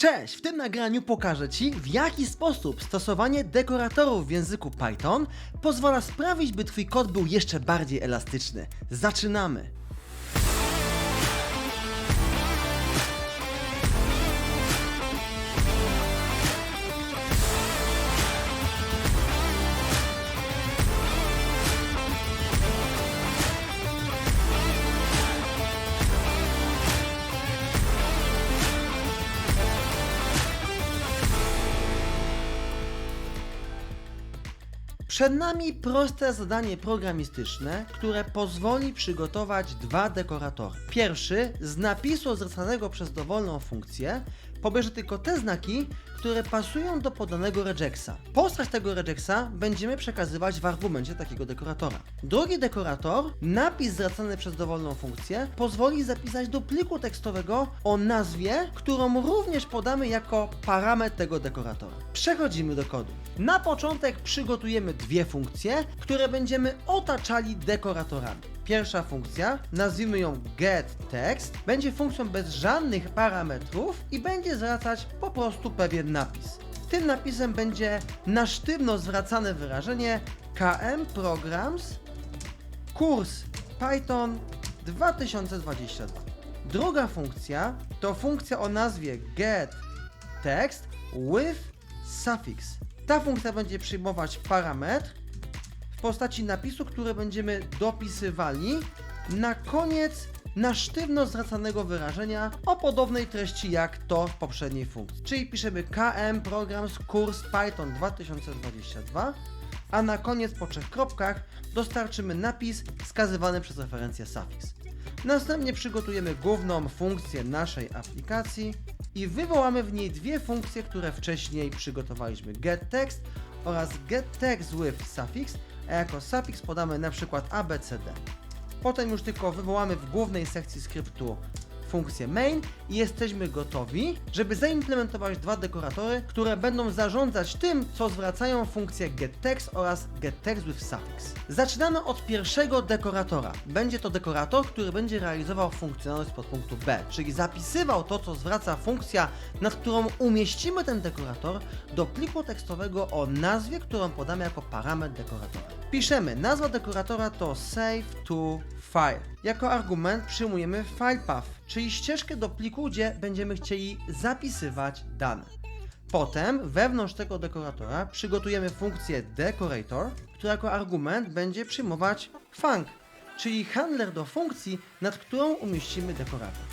Cześć! W tym nagraniu pokażę Ci, w jaki sposób stosowanie dekoratorów w języku Python pozwala sprawić, by Twój kod był jeszcze bardziej elastyczny. Zaczynamy! Przed nami proste zadanie programistyczne, które pozwoli przygotować dwa dekoratory. Pierwszy z napisu zwracanego przez dowolną funkcję pobierze tylko te znaki, które pasują do podanego regexa. Postać tego regexa będziemy przekazywać w argumencie takiego dekoratora. Drugi dekorator, napis zwracany przez dowolną funkcję, pozwoli zapisać do pliku tekstowego o nazwie, którą również podamy jako parametr tego dekoratora. Przechodzimy do kodu. Na początek przygotujemy dwie funkcje, które będziemy otaczali dekoratorami. Pierwsza funkcja, nazwijmy ją getText, będzie funkcją bez żadnych parametrów i będzie zwracać po prostu pewien napis. Tym napisem będzie na sztywno zwracane wyrażenie KM Programs kurs Python 2022. Druga funkcja to funkcja o nazwie getText with suffix. Ta funkcja będzie przyjmować parametr w postaci napisu, który będziemy dopisywali na koniec na sztywno zwracanego wyrażenia o podobnej treści jak to w poprzedniej funkcji. Czyli piszemy KM Programs Kurs Python 2022, a na koniec po trzech kropkach dostarczymy napis wskazywany przez referencję suffix. Następnie przygotujemy główną funkcję naszej aplikacji i wywołamy w niej dwie funkcje, które wcześniej przygotowaliśmy: getText oraz getText with suffix, a jako suffix podamy na przykład abcd. Potem już tylko wywołamy w głównej sekcji skryptu funkcję main i jesteśmy gotowi, żeby zaimplementować dwa dekoratory, które będą zarządzać tym, co zwracają funkcje getText oraz getText with suffix. Zaczynamy od pierwszego dekoratora. Będzie to dekorator, który będzie realizował funkcjonalność pod punktu B, czyli zapisywał to, co zwraca funkcja, nad którą umieścimy ten dekorator do pliku tekstowego o nazwie, którą podamy jako parametr dekoratora. Piszemy, nazwa dekoratora to save to file. Jako argument przyjmujemy filepath, czyli ścieżkę do pliku, gdzie będziemy chcieli zapisywać dane. Potem wewnątrz tego dekoratora przygotujemy funkcję decorator, która jako argument będzie przyjmować func, czyli handler do funkcji, nad którą umieścimy dekorator.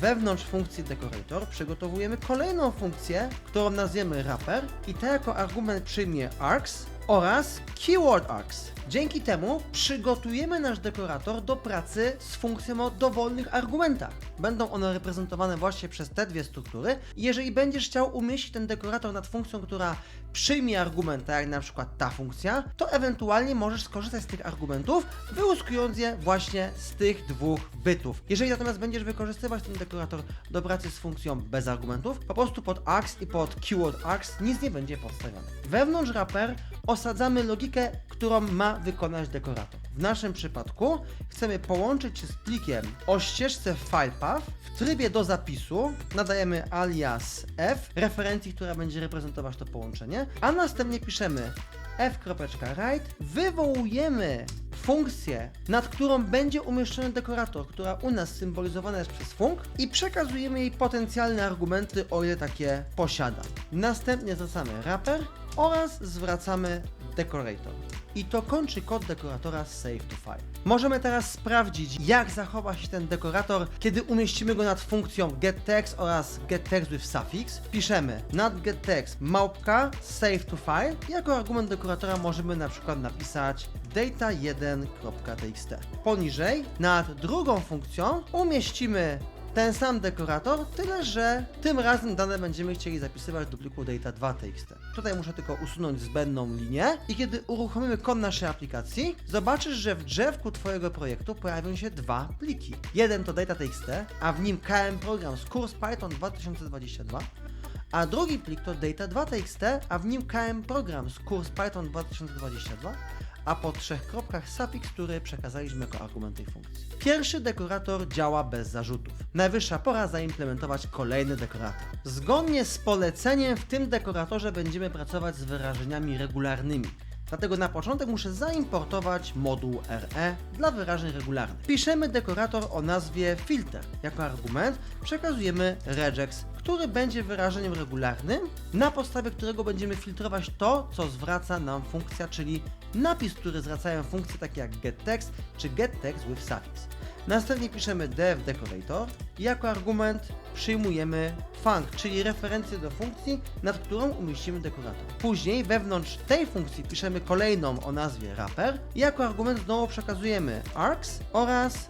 Wewnątrz funkcji decorator przygotowujemy kolejną funkcję, którą nazwiemy wrapper i ta jako argument przyjmie args oraz keyword args. Dzięki temu przygotujemy nasz dekorator do pracy z funkcją o dowolnych argumentach. Będą one reprezentowane właśnie przez te dwie struktury. Jeżeli będziesz chciał umieścić ten dekorator nad funkcją, która przyjmie argumenty, jak na przykład ta funkcja, to ewentualnie możesz skorzystać z tych argumentów, wyłuskując je właśnie z tych dwóch bytów. Jeżeli natomiast będziesz wykorzystywać ten dekorator do pracy z funkcją bez argumentów, po prostu pod args i pod keyword args nic nie będzie podstawione. Wewnątrz wrapper osadzamy logikę, którą ma wykonać dekorator. W naszym przypadku chcemy połączyć się z plikiem o ścieżce filepath w trybie do zapisu, nadajemy alias f, referencji, która będzie reprezentować to połączenie, a następnie piszemy f.write, wywołujemy funkcję, nad którą będzie umieszczony dekorator, która u nas symbolizowana jest przez func i przekazujemy jej potencjalne argumenty, o ile takie posiada. Następnie zwracamy wrapper oraz zwracamy decorator. I to kończy kod dekoratora save to file. Możemy teraz sprawdzić, jak zachowa się ten dekorator, kiedy umieścimy go nad funkcją getText oraz getText with suffix. Piszemy nad getText małpka save to file. Jako argument dekoratora możemy na przykład napisać data1.txt. Poniżej nad drugą funkcją umieścimy ten sam dekorator, tyle że tym razem dane będziemy chcieli zapisywać do pliku data2.txt. Tutaj muszę tylko usunąć zbędną linię i kiedy uruchomimy kod naszej aplikacji, zobaczysz, że w drzewku Twojego projektu pojawią się dwa pliki. Jeden to data.txt, a w nim KM Program z kurs Python 2022, a drugi plik to data2.txt, a w nim KM program z kurs Python 2022, a po trzech kropkach suffix, który przekazaliśmy jako argument tej funkcji. Pierwszy dekorator działa bez zarzutów. Najwyższa pora zaimplementować kolejny dekorator. Zgodnie z poleceniem w tym dekoratorze będziemy pracować z wyrażeniami regularnymi. Dlatego na początek muszę zaimportować moduł RE dla wyrażeń regularnych. Piszemy dekorator o nazwie filter. Jako argument przekazujemy regex, który będzie wyrażeniem regularnym, na podstawie którego będziemy filtrować to, co zwraca nam funkcja, czyli napis, który zwracają funkcje takie jak getText czy getText with suffix. Następnie piszemy def decorator i jako argument przyjmujemy func, czyli referencję do funkcji, nad którą umieścimy dekorator. Później wewnątrz tej funkcji piszemy kolejną o nazwie wrapper i jako argument znowu przekazujemy args oraz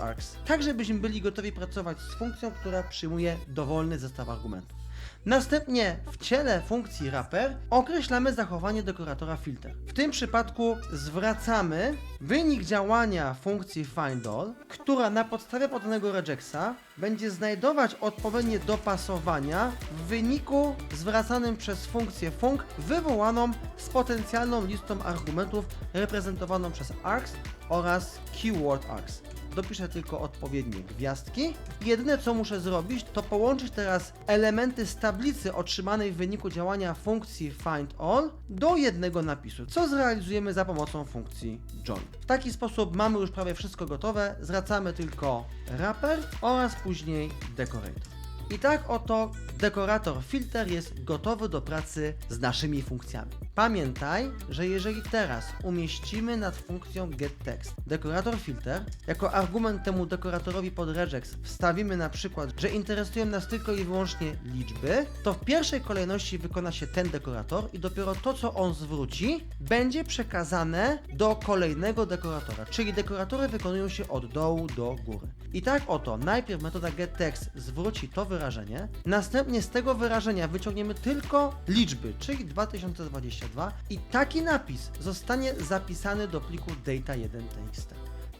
args, tak żebyśmy byli gotowi pracować z funkcją, która przyjmuje dowolny zestaw argumentów. Następnie w ciele funkcji wrapper określamy zachowanie dekoratora filter. W tym przypadku zwracamy wynik działania funkcji findAll, która na podstawie podanego regexa będzie znajdować odpowiednie dopasowania w wyniku zwracanym przez funkcję func wywołaną z potencjalną listą argumentów reprezentowaną przez args oraz keyword args dopiszę tylko odpowiednie gwiazdki. Jedyne co muszę zrobić, to połączyć teraz elementy z tablicy otrzymanej w wyniku działania funkcji findAll do jednego napisu, co zrealizujemy za pomocą funkcji join. W taki sposób mamy już prawie wszystko gotowe, zwracamy tylko wrapper oraz później decorator. I tak oto dekorator filter jest gotowy do pracy z naszymi funkcjami. Pamiętaj, że jeżeli teraz umieścimy nad funkcją getText dekorator filter, jako argument temu dekoratorowi pod regex wstawimy na przykład, że interesują nas tylko i wyłącznie liczby, to w pierwszej kolejności wykona się ten dekorator i dopiero to, co on zwróci, będzie przekazane do kolejnego dekoratora, czyli dekoratory wykonują się od dołu do góry. I tak oto, najpierw metoda getText zwróci to wyrażenie, następnie z tego wyrażenia wyciągniemy tylko liczby, czyli 2022 i taki napis zostanie zapisany do pliku data1.txt.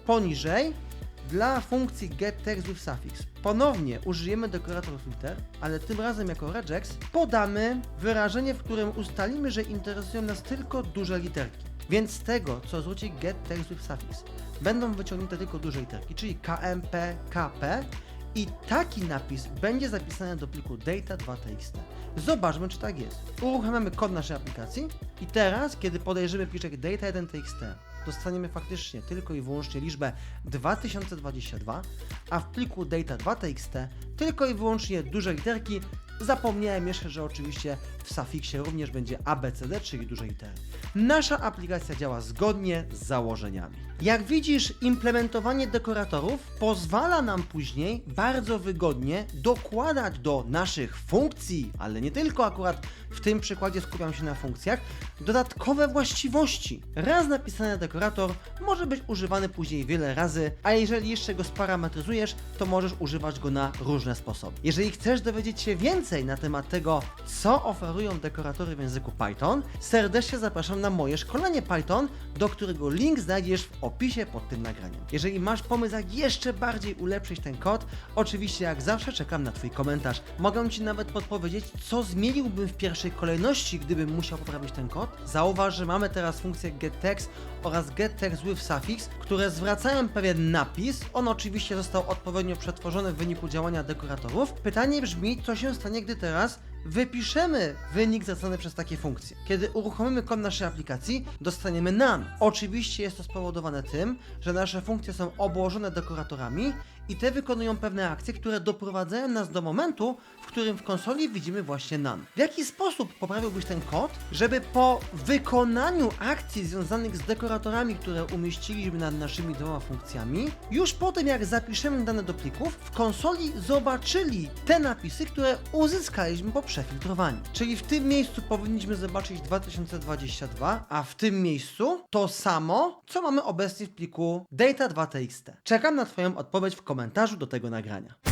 Poniżej dla funkcji getText with suffix ponownie użyjemy dekorator filter, ale tym razem jako regex podamy wyrażenie, w którym ustalimy, że interesują nas tylko duże literki. Więc z tego, co zwróci getText with suffix, będą wyciągnięte tylko duże literki, czyli KMP, KP i taki napis będzie zapisany do pliku data2.txt. Zobaczmy, czy tak jest. Uruchamiamy kod naszej aplikacji i teraz, kiedy podejrzymy pliczek data1.txt, dostaniemy faktycznie tylko i wyłącznie liczbę 2022, a w pliku data2.txt tylko i wyłącznie duże literki. Zapomniałem jeszcze, że oczywiście w sufiksie również będzie ABCD, czyli duże litery. Nasza aplikacja działa zgodnie z założeniami. Jak widzisz, implementowanie dekoratorów pozwala nam później bardzo wygodnie dokładać do naszych funkcji, ale nie tylko akurat w tym przykładzie skupiam się na funkcjach, dodatkowe właściwości. Raz napisany dekorator może być używany później wiele razy, a jeżeli jeszcze go sparametryzujesz, to możesz używać go na różne sposoby. Jeżeli chcesz dowiedzieć się więcej na temat tego, co oferują dekoratory w języku Python, serdecznie zapraszam na moje szkolenie Python, do którego link znajdziesz w opisie pod tym nagraniem. Jeżeli masz pomysł, jak jeszcze bardziej ulepszyć ten kod, oczywiście jak zawsze czekam na Twój komentarz. Mogę Ci nawet podpowiedzieć, co zmieniłbym w pierwszej kolejności, gdybym musiał poprawić ten kod. Zauważ, że mamy teraz funkcję getText oraz getText with suffix, które zwracają pewien napis. On oczywiście został odpowiednio przetworzony w wyniku działania dekoratorów. Pytanie brzmi, co się stanie, gdy teraz wypiszemy wynik zwracany przez takie funkcje. Kiedy uruchomimy kod naszej aplikacji, dostaniemy none. Oczywiście jest to spowodowane tym, że nasze funkcje są obłożone dekoratorami i te wykonują pewne akcje, które doprowadzają nas do momentu, w którym w konsoli widzimy właśnie none. W jaki sposób poprawiłbyś ten kod, żeby po wykonaniu akcji związanych z dekoratorami, które umieściliśmy nad naszymi dwoma funkcjami, już po tym jak zapiszemy dane do plików, w konsoli zobaczyli te napisy, które uzyskaliśmy po przefiltrowaniu. Czyli w tym miejscu powinniśmy zobaczyć 2022, a w tym miejscu to samo, co mamy obecnie w pliku data2.txt. Czekam na Twoją odpowiedź w komentarzu do tego nagrania.